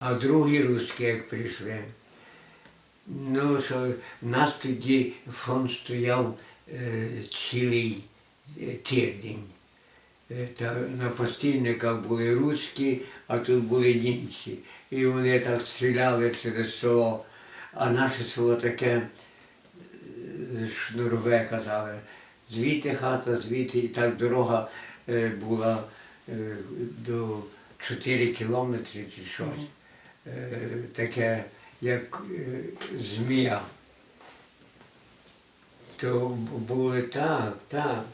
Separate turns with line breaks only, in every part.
А другі русські, як прийшли, ну що нас тоді фронт стояв е, цілий е, тиждень. Е, Та на постійниках були руські, а тут були німці. І вони так стріляли через село. А наше село таке е, шнурове казали. Звідти хата, звідти і так дорога була до 4 кілометри чи щось. Е, Таке, як е, змія. То були так, так.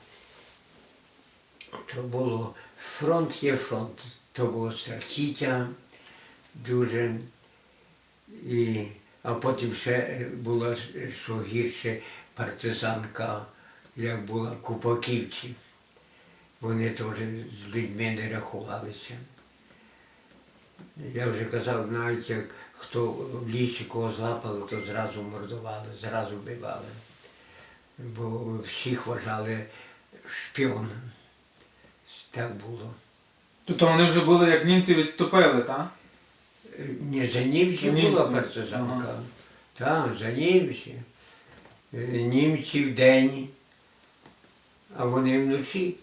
То було фронт є фронт. То було страхіття дуже. І, а потім ще була, що гірше, партизанка, як була Купаківці. Вони теж з людьми не рахувалися. Я вже казав, навіть як хто в лісі кого злапали, то зразу мордували, зразу вбивали. Бо всіх вважали шпіоном. Так було.
Тобто вони вже були, як німці відступили, так?
Не за німці
Німці.
була партизанка.
Ага.
Так, за німці. Е, Німці вдень, а вони вночі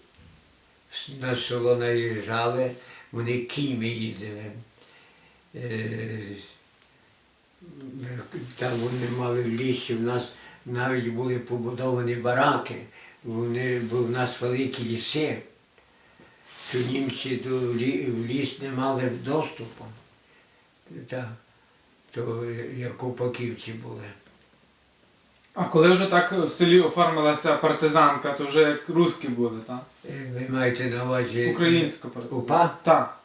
на село наїжджали, вони кіньми їздили. Е, Там вони мали в лісі, в нас навіть були побудовані бараки, вони, бо в нас великі ліси, то німці до в ліс не мали доступу. Так, то як упаківці були.
А коли вже так в селі оформилася партизанка, то вже як русські були, так?
Е, Ви маєте на увазі
Українська партизанка.
УПА?
Так.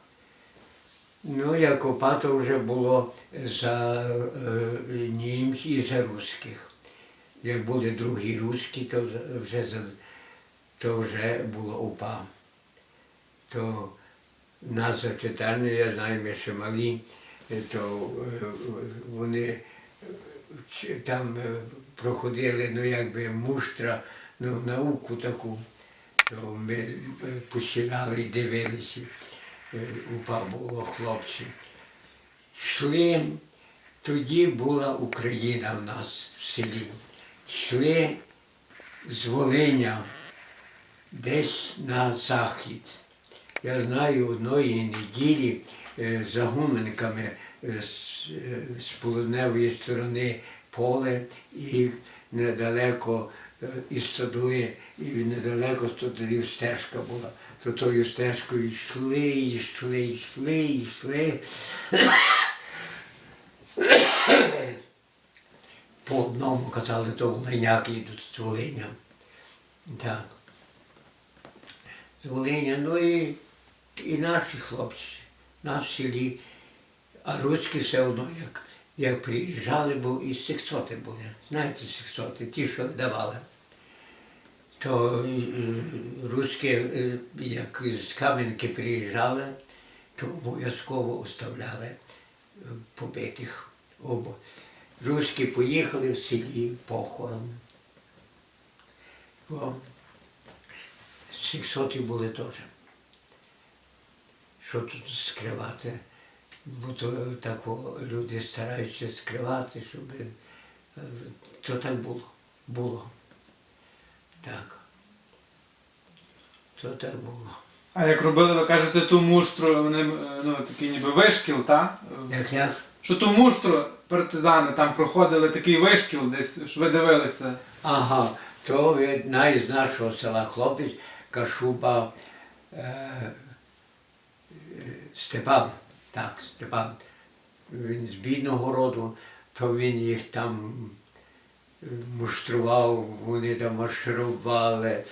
Ну, як УПА, то вже було за е, німців і за русських. Як були другі русські, то вже, за, то вже було УПА. То нас за читальні, я знаю, ми ще малі, е, то е, вони там е, проходили, ну якби муштра, ну, науку таку, то ми е, посідали і дивилися. Е, УПА було хлопці. Йшли, тоді була Україна в нас в селі. Йшли з Волиня десь на захід. Я знаю, одної неділі за гуменками з, е, з полудневої сторони поле і недалеко е, із садової, і недалеко стодолів стежка була. То тою стежкою йшли, йшли, йшли, йшли. По одному казали, то волиняки йдуть з Волиня. Так. З Волиня, ну і, і наші хлопці, нас в селі, а руські все одно, як, як приїжджали, бо і сексоти були. Знаєте, сексоти, ті, що видавали. То е, е, як з Кам'янки приїжджали, то обов'язково оставляли е, побитих. Обо. Руські поїхали в селі похорон. О, Сексоти були теж. Що тут скривати? Бо то так люди стараються скривати, щоб е, то так було. Було. Так. То так було.
А як робили, ви кажете, ту муштру, вони е, ну, такий ніби вишкіл, так?
Як я?
Що ту муштру партизани там проходили такий вишкіл десь, що ви дивилися.
Ага, то одна із нашого села хлопець Кашуба е, е, Степан. Так, Степан. Він з бідного роду, то він їх там е, муштрував, вони там марширували,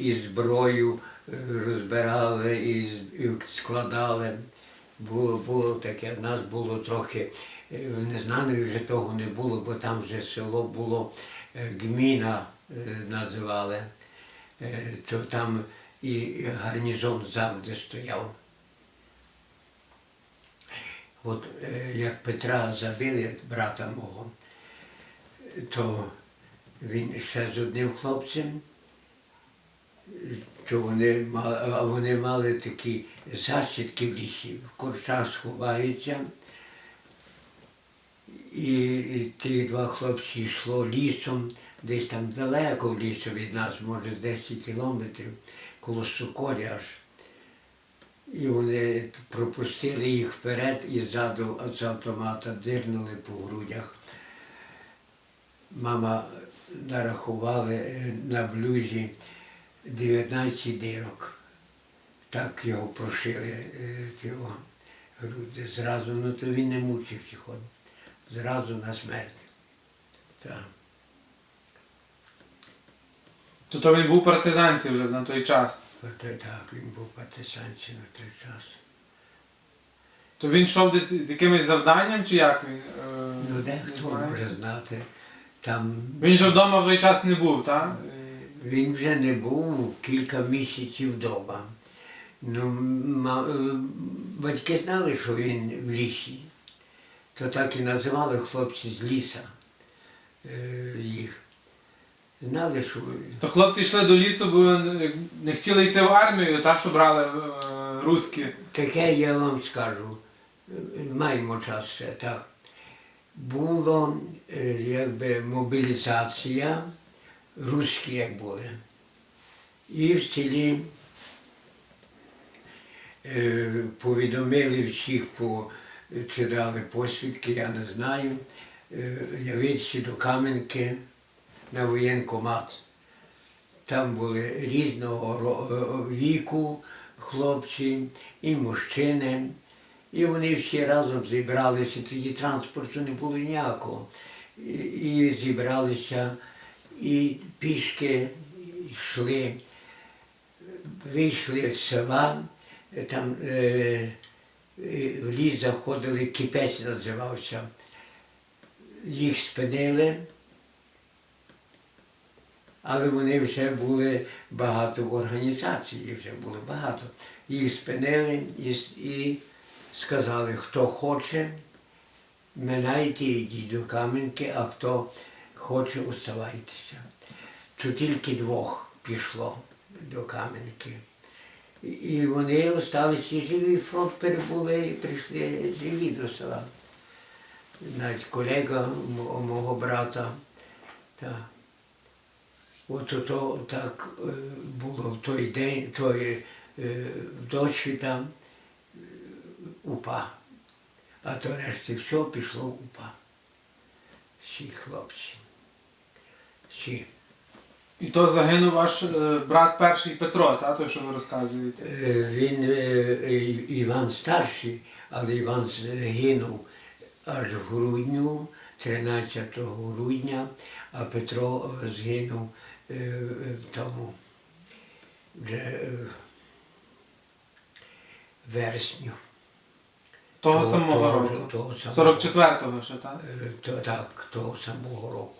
і, зброю е, розбирали, і, складали. Було, було таке, в нас було трохи, е, в Незнанові вже того не було, бо там вже село було е, гміна е, називали, Е, то там і гарнізон завжди стояв. От е, як Петра забили, брата мого, то він ще з одним хлопцем то вони мали, вони мали такі защитки в лісі, в корчах сховаються. І, і ті два хлопці йшло лісом, десь там далеко в лісу від нас, може 10 кілометрів, коло Соколі аж. І вони пропустили їх вперед і ззаду з автомата дирнули по грудях. Мама нарахували е, на блюзі 19 дирок. Так його прошили е, його груди. Зразу, ну то він не мучився ходив. Зразу на смерть. Так.
То, то він був партизанці вже на той час.
Так, він був партизанці на той час.
То він йшов десь з якимось завданням чи як він? Е,
Ну,
не
дехто може знати. Там
Він же вдома в той час не був, так?
Він вже не був кілька місяців вдома. Ну, ма- е, батьки знали, що він в лісі. То так і називали хлопці з ліса е, їх. Знали, що
То хлопці йшли до лісу, бо не- хотіли йти в армію, та що брали е, руські.
таке я вам скажу. Маємо час ще так. Було е, якби мобілізація, руські як були. І в селі е, повідомили всіх, по, чи дали посвідки, я не знаю, е, явитися до Кам'янки на воєнкомат. Там були різного віку хлопці і мужчини. І вони всі разом зібралися, тоді транспорту не було ніякого. І, зібралися, і пішки йшли, вийшли з села, там е, в ліс заходили, кипець називався. Їх спинили, але вони вже були багато в організації, вже було багато. Їх спинили і, і сказали, хто хоче, минайте, йдіть до Кам'янки, а хто хоче, оставайтеся. То тільки двох пішло до Кам'янки. І- вони залишилися живі, фронт перебули і прийшли живі до села. Навіть колега мого брата. Так. От то так е, було в той день, той е, дощі там е, упа. А то решті все пішло в упа. Всі хлопці. Всі.
І то загинув ваш брат перший Петро, та, той, що ви розказуєте.
Він Іван старший, але Іван загинув аж в грудню, 13 грудня, а Петро згинув тому вже е, вересню.
Того
Того-
самого
того-
року.
того самого.
44-го ще, так?
Е, То, так, того самого року.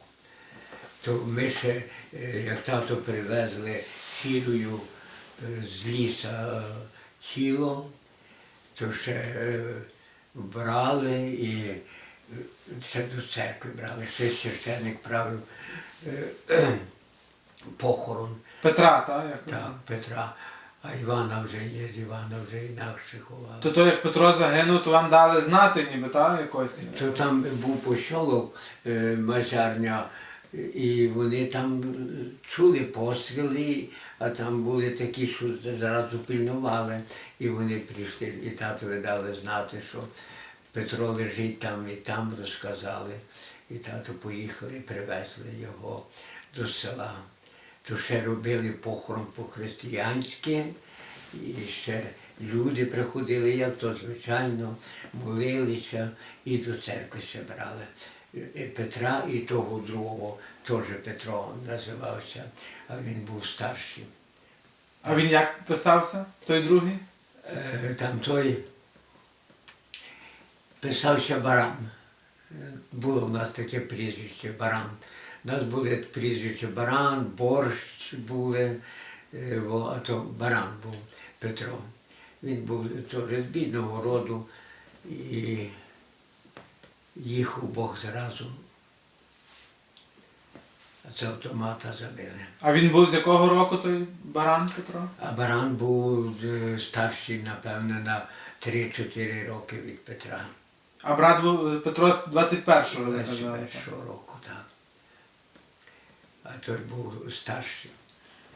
То ми ще, е, як тато привезли цілою е, з ліса е, тіло, то ще е, брали і е, ще до церкви брали. Ще священник правив е, похорон
Петра, так? Як
так, Петра, а Івана вже ні, з Івана вже інакше ховали.
То, то як Петро загинув, то вам дали знати, ніби, так, якось.
То там був посілок е, Мазарня, і вони там чули постріли, а там були такі, що зразу пильнували. І вони прийшли, і татові дали знати, що Петро лежить там і там розказали. І тато поїхали, привезли його до села. То ще робили похорон по-християнськи, і ще люди приходили, як то звичайно, молилися і до церкви ще брали. І Петра і того другого, теж Петро називався, а він був старший.
А він як писався, той другий?
Е, Там той писався баран. Е, Було в нас таке прізвище баран. У нас були прізвища баран, борщ були, е, а то баран був Петро. Він був теж з бідного роду і їхав Бог зразу. а це автомата забили.
А він був з якого року той баран Петро?
А баран був е, старший, напевно, на 3-4 роки від Петра.
А брат був е, Петро з 21-го, ви казали.
21 року, так. А той був старший.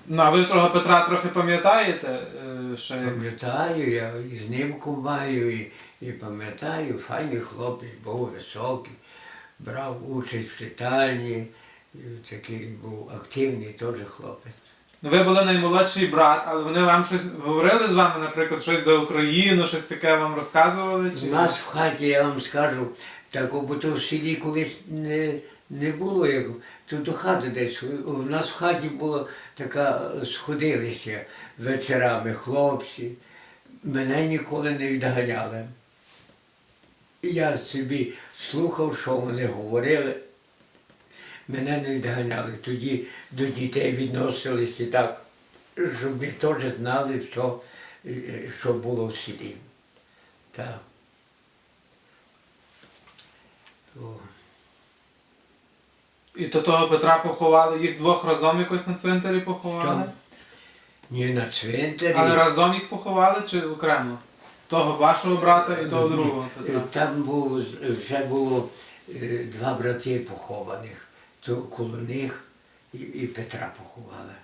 Ну, а ви того Петра трохи пам'ятаєте? е, як...
Пам'ятаю, я і з ним кумаю, і, і пам'ятаю, файний хлопець, був високий, брав участь в читальні, і такий був активний теж хлопець.
Ну, Ви були наймолодший брат, але вони вам щось говорили з вами, наприклад, щось за Україну, щось таке вам розказували? Чи...
У нас в хаті, я вам скажу, так бо то в селі колись не, не було, як тут до хати десь. У нас в хаті було таке сходилище вечорами, хлопці. Мене ніколи не відганяли. Я собі слухав, що вони говорили. Мене не відганяли. Тоді до дітей відносилися так, щоб ми теж знали, що, що було в селі. Так. О,
І то того Петра поховали, їх двох разом якось на цвинтарі поховали?
Ні на цвинтарі.
Але разом їх поховали чи окремо? Того вашого брата і того другого Петра.
Там було, вже було е, два брати похованих. То коло них і, і Петра поховали.